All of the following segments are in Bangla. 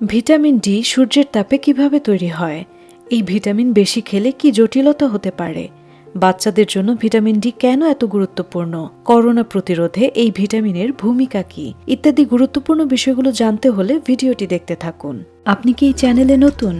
ভিটামিন ডি সূর্যের তাপে কীভাবে তৈরি হয়? এই ভিটামিন বেশি খেলে কি জটিলতা হতে পারে? বাচ্চাদের জন্য ভিটামিন ডি কেন এত গুরুত্বপূর্ণ? করোনা প্রতিরোধে এই ভিটামিনের ভূমিকা কি? ইত্যাদি গুরুত্বপূর্ণ বিষয়গুলো জানতে হলে ভিডিওটি দেখতে থাকুন। আপনি কি এই চ্যানেলে নতুন?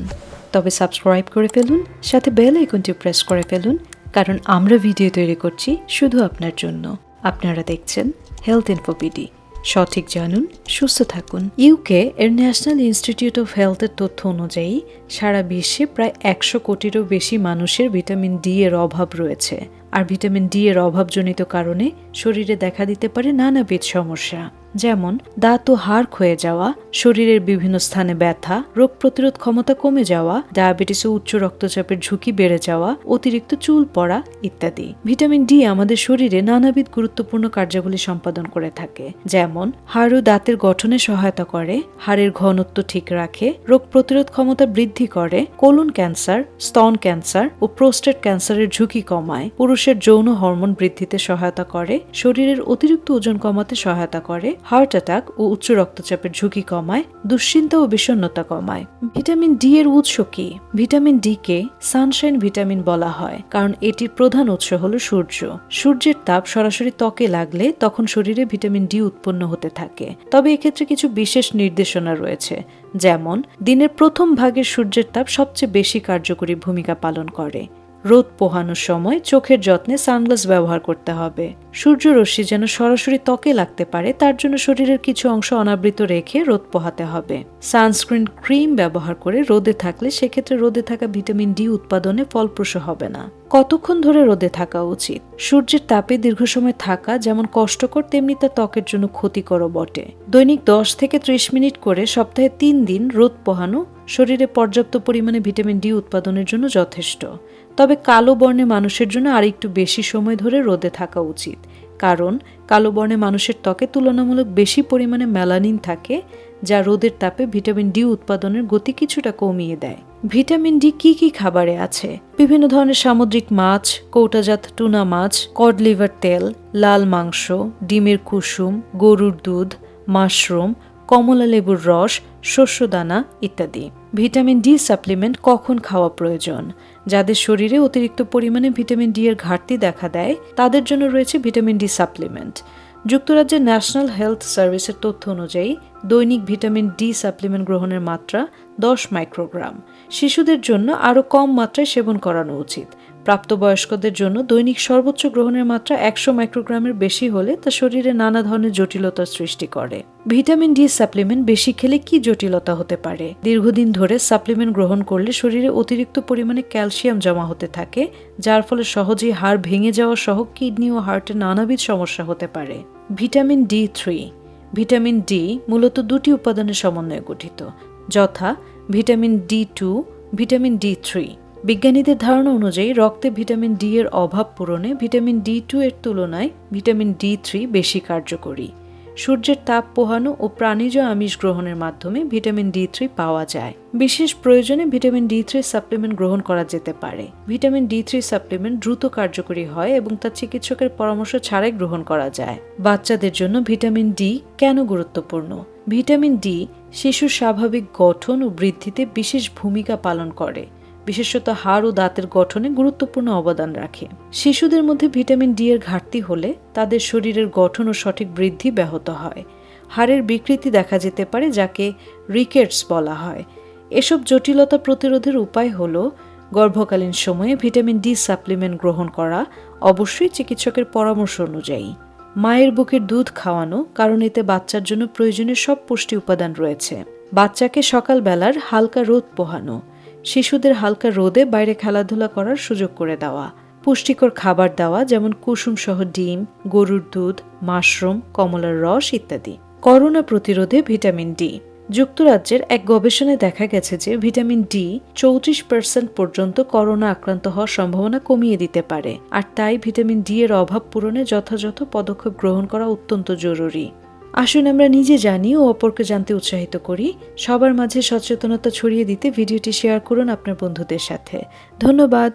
তবে সাবস্ক্রাইব করে ফেলুন, সাথে বেল আইকনটি প্রেস করে ফেলুন, কারণ আমরা ভিডিও তৈরি করছি শুধু আপনার জন্য। আপনারা দেখছেন হেলথ ইনফোপিডি সঠিক জানুন, সুস্থ থাকুন। ইউকে এর ন্যাশনাল ইনস্টিটিউট অফ হেলথের তথ্য অনুযায়ী, সারা বিশ্বে প্রায় একশো কোটিরও বেশি মানুষের ভিটামিন ডি এর অভাব রয়েছে। আর ভিটামিন ডি এর অভাবজনিত কারণে শরীরে দেখা দিতে পারে নানাবিধ সমস্যা, যেমন দাঁত ও হাড় ক্ষয়ে যাওয়া, শরীরের বিভিন্ন স্থানে ব্যথা, রোগ প্রতিরোধ ক্ষমতা কমে যাওয়া, ডায়াবেটিস ও উচ্চ রক্তচাপের ঝুঁকি বেড়ে যাওয়া, অতিরিক্ত চুল পড়া ইত্যাদি। ভিটামিন ডি আমাদের শরীরে নানাবিধ গুরুত্বপূর্ণ কার্যাবলী সম্পাদন করে থাকে, যেমন হাড় ও দাঁতের গঠনে সহায়তা করে, হাড়ের ঘনত্ব ঠিক রাখে, রোগ প্রতিরোধ ক্ষমতা বৃদ্ধি করে, কোলন ক্যান্সার, স্তন ক্যান্সার ও প্রোস্টেট ক্যান্সারের ঝুঁকি কমায় পুরুষের যৌন হরমোন বৃদ্ধিতে সহায়তা করে, শরীরের অতিরিক্ত ওজন কমাতে সহায়তা করে হার্ট অ্যাটাক ও উচ্চ রক্তচাপের ঝুঁকি কমায়, দুশ্চিন্তা ও বিষণ্ণতা কমায়। ভিটামিন ডি এর উৎস কি? ভিটামিন ডি কে সানশাইন ভিটামিন বলা হয়, কারণ এটির প্রধান উৎস হল সূর্য। সূর্যের তাপ সরাসরি ত্বকে লাগলে তখন শরীরে ভিটামিন ডি উৎপন্ন হতে থাকে। তবে এক্ষেত্রে কিছু বিশেষ নির্দেশনা রয়েছে, যেমন, দিনের প্রথম ভাগের সূর্যের তাপ সবচেয়ে বেশি কার্যকরী ভূমিকা পালন করে। রোদ পোহানোর সময় চোখের যত্নে সানগ্লাস ব্যবহার করতে হবে। সূর্যরশ্মি যেন সরাসরি ত্বকে লাগতে পারে, তার জন্য শরীরের কিছু অংশ অনাবৃত রেখে রোদ পোহাতে হবে। সানস্ক্রিন ক্রিম ব্যবহার করে রোদে থাকলে সেক্ষেত্রে রোদে থাকা ভিটামিন ডি উৎপাদনে ফলপ্রসূ হবে না। কতক্ষণ ধরে রোদে থাকা উচিত? সূর্যের তাপে দীর্ঘ সময় থাকা যেমন কষ্টকর, তেমনি তা ত্বকের জন্য ক্ষতিকরও বটে। দৈনিক দশ থেকে ত্রিশ মিনিট করে সপ্তাহে তিন দিন রোদ পোহানো শরীরে পর্যাপ্ত পরিমাণে ভিটামিন ডি উৎপাদনের জন্য যথেষ্ট। তবে কালো বর্ণে মানুষের জন্য আরেকটু বেশি সময় ধরে রোদে থাকা উচিত। কারণ, কালো বর্ণে মানুষের ত্বকে তুলনামূলক বেশি পরিমাণে মেলানিন থাকে, যা রোদের তাপে ভিটামিন ডি উৎপাদনের গতি কিছুটা কমিয়ে দেয়। ভিটামিন ডি কি কি খাবারে আছে? বিভিন্ন ধরনের সামুদ্রিক মাছ, কৌটাজাত টুনা মাছ, কড লিভার তেল, লাল মাংস, ডিমের কুসুম, গরুর দুধ, মাশরুম কমলা লেবুর রস, শস্যদানা ইত্যাদি। ভিটামিন ডি সাপ্লিমেন্ট কখন খাওয়া প্রয়োজন? যাদের শরীরে অতিরিক্ত পরিমাণে ভিটামিন ডি এর ঘাটতি দেখা দেয়, তাদের জন্য রয়েছে ভিটামিন ডি সাপ্লিমেন্ট। যুক্তরাজ্যের ন্যাশনাল হেলথ সার্ভিসের তথ্য অনুযায়ী, দৈনিক ভিটামিন ডি সাপ্লিমেন্ট গ্রহণের মাত্রা দশ মাইক্রোগ্রাম। শিশুদের জন্য আরও কম মাত্রায় সেবন করানো উচিত। প্রাপ্তবয়স্কদের জন্য দৈনিক সর্বোচ্চ গ্রহণের মাত্রা একশো মাইক্রোগ্রামের বেশি হলে তা শরীরে নানা ধরনের জটিলতার সৃষ্টি করে। ভিটামিন ডি সাপ্লিমেন্ট বেশি খেলে কি জটিলতা হতে পারে? দীর্ঘদিন ধরে সাপ্লিমেন্ট গ্রহণ করলে শরীরে অতিরিক্ত পরিমাণে ক্যালসিয়াম জমা হতে থাকে, যার ফলে সহজেই হাড় ভেঙে যাওয়া সহ কিডনি ও হার্টের নানাবিধ সমস্যা হতে পারে। Vitamin D three. Vitamin D মূলত দুটি উপাদানের সমন্বয়ে গঠিত, যথা vitamin D two, vitamin D three. বিজ্ঞানীদের ধারণা অনুযায়ী রক্তে ভিটামিন ডি এর অভাব পূরণে ভিটামিন ডি টু এর তুলনায় ভিটামিন ডি থ্রি বেশি কার্যকরী। সূর্যের তাপ পোহানো ও প্রাণীজ আমিষ গ্রহণের মাধ্যমে ভিটামিন ডি থ্রি পাওয়া যায়। বিশেষ প্রয়োজনে ভিটামিন ডি থ্রি সাপ্লিমেন্ট গ্রহণ করা যেতে পারে। ভিটামিন ডি থ্রি সাপ্লিমেন্ট দ্রুত কার্যকরী হয় এবং তা চিকিৎসকের পরামর্শ ছাড়াই গ্রহণ করা যায়। বাচ্চাদের জন্য ভিটামিন ডি কেন গুরুত্বপূর্ণ? ভিটামিন ডি শিশুর স্বাভাবিক গঠন ও বৃদ্ধিতে বিশেষ ভূমিকা পালন করে। বিশেষত হাড় ও দাঁতের গঠনে গুরুত্বপূর্ণ অবদান রাখে। শিশুদের মধ্যে ভিটামিন ডি এর ঘাটতি হলে তাদের শরীরের গঠন ও সঠিক বৃদ্ধি ব্যাহত হয়। হাড়ের বিকৃতি দেখা যেতে পারে, যাকে রিকেটস বলা হয়। এসব জটিলতা প্রতিরোধের উপায় হল গর্ভকালীন সময়ে ভিটামিন ডি সাপ্লিমেন্ট গ্রহণ করা, অবশ্যই চিকিৎসকের পরামর্শ অনুযায়ী। মায়ের বুকের দুধ খাওয়ানো, কারণ এতে বাচ্চার জন্য প্রয়োজনীয় সব পুষ্টি উপাদান রয়েছে। বাচ্চাকে সকালবেলার হালকা রোদ পোহানো শিশুদের হালকা রোদে বাইরে খেলাধুলা করার সুযোগ করে দেওয়া। পুষ্টিকর খাবার দেওয়া, যেমন কুসুম সহ ডিম, গরুর দুধ, মাশরুম, কমলার রস ইত্যাদি। করোনা প্রতিরোধে ভিটামিন ডি। যুক্তরাজ্যের এক গবেষণায় দেখা গেছে যে ভিটামিন ডি চৌত্রিশ পার্সেন্ট পর্যন্ত করোনা আক্রান্ত হওয়ার সম্ভাবনা কমিয়ে দিতে পারে। আর তাই ভিটামিন ডি এর অভাব পূরণে যথাযথ পদক্ষেপ গ্রহণ করা অত্যন্ত জরুরি। আসুন আমরা নিজে জানি ও অপরকে জানতে উৎসাহিত করি। সবার মাঝে সচেতনতা ছড়িয়ে দিতে ভিডিওটি শেয়ার করুন আপনার বন্ধুদের সাথে। ধন্যবাদ।